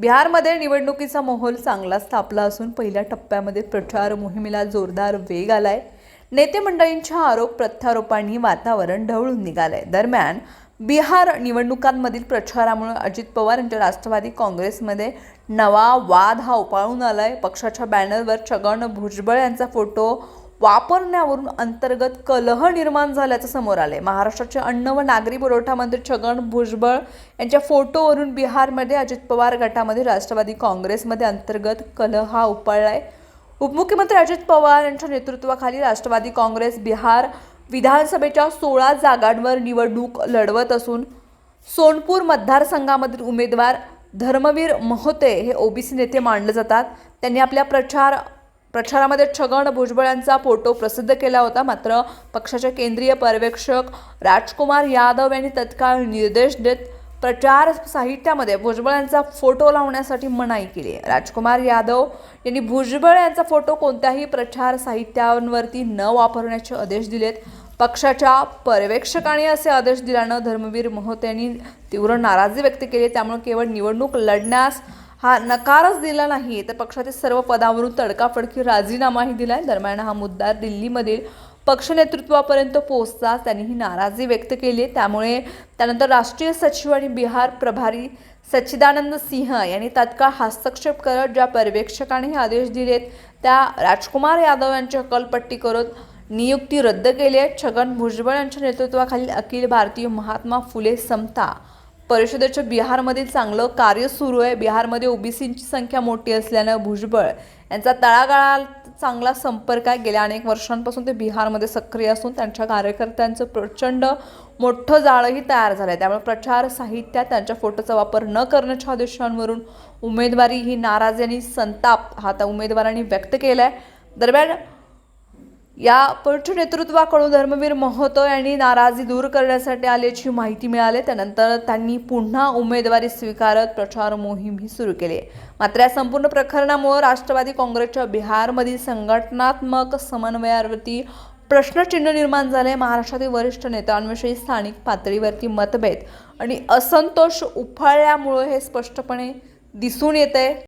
बिहारमध्ये निवडणुकीचा माहोल चांगलाच तापला असून पहिल्या टप्प्यामध्ये प्रचार मोहिमेला जोरदार वेग आलाय. नेते मंडळींच्या आरोप प्रत्यारोपांनी वातावरण ढवळून निघालंय. दरम्यान बिहार निवडणुकांमधील प्रचारामुळे अजित पवार यांच्या राष्ट्रवादी काँग्रेसमध्ये नवा वाद हा उपाळून आलाय. पक्षाच्या बॅनरवर छगन भुजबळ यांचा फोटो वापरण्यावरून अंतर्गत कलह निर्माण झाल्याचं समोर आलं आहे महाराष्ट्राचे अन्न व नागरी पुरवठा मंत्री छगन भुजबळ यांच्या फोटोवरून बिहारमध्ये अजित पवार गटामध्ये राष्ट्रवादी काँग्रेसमध्ये अंतर्गत कलह हा उपाळलाय. उपमुख्यमंत्री अजित पवार यांच्या नेतृत्वाखाली राष्ट्रवादी काँग्रेस बिहार विधानसभेच्या सोळा जागांवर निवडणूक लढवत असून सोनपूर मतदारसंघामधील उमेदवार धर्मवीर मोहते हे ओबीसी नेते मानले जातात. त्यांनी आपल्या प्रचार प्रचारामध्ये छगन भुजबळ यांचा फोटो प्रसिद्ध केला होता. मात्र पक्षाचे केंद्रीय पर्यवेक्षक राजकुमार यादव यांनी तत्काळ निर्देश देत प्रचार साहित्यामध्ये भुजबळ यांचा फोटो लावण्यासाठी मनाई केली आहे. राजकुमार यादव यांनी भुजबळ यांचा फोटो कोणत्याही प्रचार साहित्यांवरती न वापरण्याचे आदेश दिलेत. पक्षाच्या पर्यवेक्षकाने असे आदेश दिल्यानं धर्मवीर मोहोते यांनी तीव्र नाराजी व्यक्त केली त्यामुळे केवळ निवडणूक लढण्यास हा नकारच दिला नाही तर पक्षातील सर्व पदावरून तडकाफडकी राजीनामाही दिलाय दरम्यान हा मुद्दा दिल्लीमधील पक्ष नेतृत्वापर्यंत पोहोचताच त्यांनी ही नाराजी व्यक्त केली आहे. त्यामुळे त्यानंतर राष्ट्रीय सचिव आणि बिहार प्रभारी सच्चिदानंद सिंह यांनी तात्काळ हस्तक्षेप करत ज्या पर्यवेक्षकाने हे आदेश दिलेत त्या राजकुमार यादव यांची हकलपट्टी करत नियुक्ती रद्द केली आहे छगन भुजबळ यांच्या नेतृत्वाखालील अखिल भारतीय महात्मा फुले समता परिषदेचं बिहारमधील चांगलं कार्य सुरू आहे. बिहारमध्ये ओबीसींची संख्या मोठी असल्यानं भुजबळ यांचा तळागाळात चांगला संपर्क आहे. गेल्या अनेक वर्षांपासून ते बिहारमध्ये सक्रिय असून त्यांच्या कार्यकर्त्यांचं प्रचंड मोठं जाळंही तयार झालं आहे त्यामुळे प्रचार साहित्यात त्यांच्या फोटोचा वापर न करण्याच्या आदेशांवरून उमेदवारी ही नाराजी आणि संताप हा त्या उमेदवारांनी व्यक्त केला आहे दरम्यान या पक्ष नेतृत्वाकडून धर्मवीर महतो यांनी नाराजी दूर करण्यासाठी आल्याची माहिती मिळाली. त्यानंतर त्यांनी पुन्हा उमेदवारी स्वीकारत प्रचार मोहीमही सुरू केली. मात्र या संपूर्ण प्रकरणामुळे राष्ट्रवादी काँग्रेसच्या बिहारमधील संघटनात्मक समन्वयावरती प्रश्नचिन्ह निर्माण झाले. महाराष्ट्रातील वरिष्ठ नेत्यांविषयी स्थानिक पातळीवरती मतभेद आणि असंतोष उफाळल्यामुळे हे स्पष्टपणे दिसून येत आहे